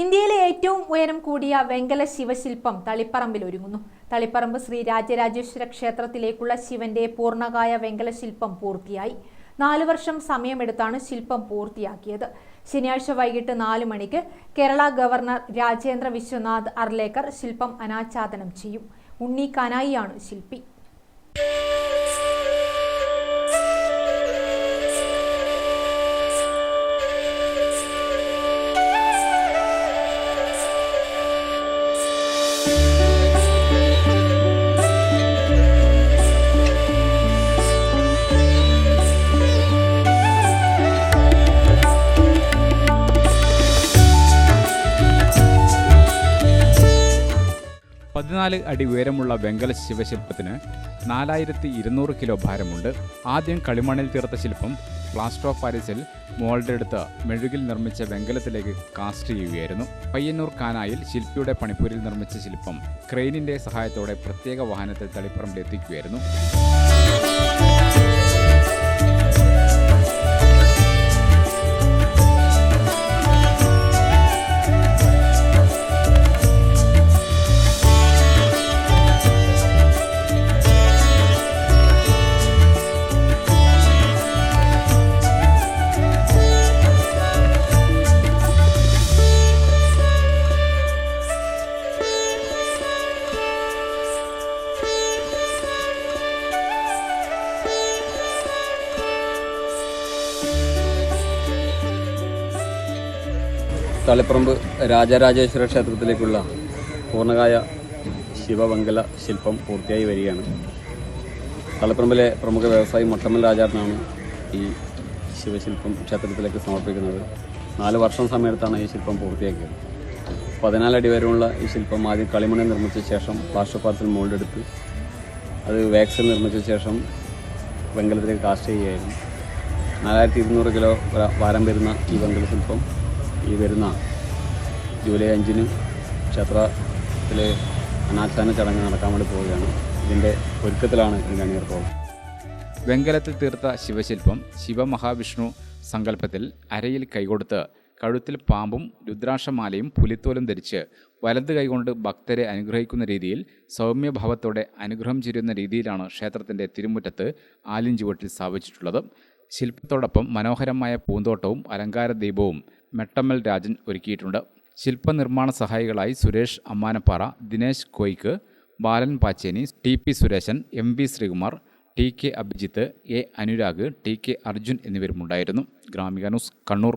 ഇന്ത്യയിലെ ഏറ്റവും ഉയരം കൂടിയ വെങ്കല ശിവശില്പം തളിപ്പറമ്പിൽ ഒരുങ്ങുന്നു. തളിപ്പറമ്പ് ശ്രീ രാജരാജേശ്വര ക്ഷേത്രത്തിലേക്കുള്ള ശിവന്റെ പൂർണകായ വെങ്കല ശില്പം പൂർത്തിയായി. നാലു വർഷം സമയമെടുത്താണ് ശില്പം പൂർത്തിയാക്കിയത്. ശനിയാഴ്ച വൈകിട്ട് നാല് മണിക്ക് കേരള ഗവർണർ രാജേന്ദ്ര വിശ്വനാഥ് അർലേക്കർ ശില്പം അനാച്ഛാദനം ചെയ്യും. ഉണ്ണി കനായിയാണ് ശില്പി. പതിനാല് അടി ഉയരമുള്ള വെങ്കല ശിവശില്പത്തിന് നാലായിരത്തി ഇരുന്നൂറ് കിലോ ഭാരമുണ്ട്. ആദ്യം കളിമണ്ണിൽ തീർത്ത ശില്പം പ്ലാസ്റ്റർ ഓഫ് പാരീസിൽ മോൾഡ് എടുത്ത് മെഴുകിൽ നിർമ്മിച്ച വെങ്കലത്തിലേക്ക് കാസ്റ്റ് ചെയ്യുകയായിരുന്നു. പയ്യന്നൂർ കാനായിൽ ശില്പിയുടെ പണിപ്പൂരിൽ നിർമ്മിച്ച ശില്പം ക്രെയിനിന്റെ സഹായത്തോടെ പ്രത്യേക വാഹനത്തിൽ തളിപ്പറമ്പിൽ തളിപ്പറമ്പ് രാജരാജേശ്വര ക്ഷേത്രത്തിലേക്കുള്ള പൂർണകായ ശിവമംഗല ശില്പം പൂർത്തിയായി വരികയാണ്. തളിപ്പറമ്പിലെ പ്രമുഖ വ്യവസായി മൊട്ടമ്മൽ രാജാറിനാണ് ഈ ശിവശില്പം ക്ഷേത്രത്തിലേക്ക് സമർപ്പിക്കുന്നത്. നാല് വർഷം സമയത്താണ് ഈ ശില്പം പൂർത്തിയാക്കിയത്. പതിനാലടി വരെയുള്ള ഈ ശില്പം ആദ്യം കളിമണ്ണിൽ നിർമ്മിച്ച ശേഷം പ്ലാസ്റ്റർ പാർസൽ മോൾഡെടുത്ത് അത് വാക്സിൽ നിർമ്മിച്ച ശേഷം വെങ്കലത്തിലേക്ക് കാസ്റ്റ് ചെയ്യുകയായിരുന്നു. നാലായിരത്തി ഇരുന്നൂറ് കിലോ വാരം വരുന്ന ഈ വെങ്കല ശില്പം ഈ വരുന്ന ജൂലൈ അഞ്ചിന് ക്ഷേത്രത്തിലെ അനാച്ഛാദന ചടങ്ങ് നടക്കാൻ വേണ്ടി പോവുകയാണ്. ഇതിന്റെ ഒരുക്കത്തിലാണ് ഈ കണിയർക്കോളം വെങ്കലത്തിൽ തീർത്ത ശിവശില്പം ശിവമഹാവിഷ്ണു സങ്കല്പത്തിൽ അരയിൽ കൈകൊടുത്ത് കഴുത്തിൽ പാമ്പും രുദ്രാക്ഷമാലയും പുലിത്തോലും ധരിച്ച് വലത് കൈകൊണ്ട് ഭക്തരെ അനുഗ്രഹിക്കുന്ന രീതിയിൽ സൗമ്യഭാവത്തോടെ അനുഗ്രഹം ചെയ്യുന്ന രീതിയിലാണ് ക്ഷേത്രത്തിന്റെ തിരുമുറ്റത്ത് ആലിൻ ചുവട്ടിൽ സ്ഥാപിച്ചിട്ടുള്ളത്. ശില്പത്തോടൊപ്പം മനോഹരമായ പൂന്തോട്ടവും അലങ്കാര ദീപവും മെട്ടമ്മൽ രാജൻ ഒരുക്കിയിട്ടുണ്ട്. ശില്പനിർമ്മാണ സഹായികളായി Suresh Ammanappara Dinesh കോയ്ക്ക് Balan Pacheni T P Sureshan M V Sreekumar T K Abhijith A Anurag T K Arjun എന്നിവരുമുണ്ടായിരുന്നു. Gramika news Kannur.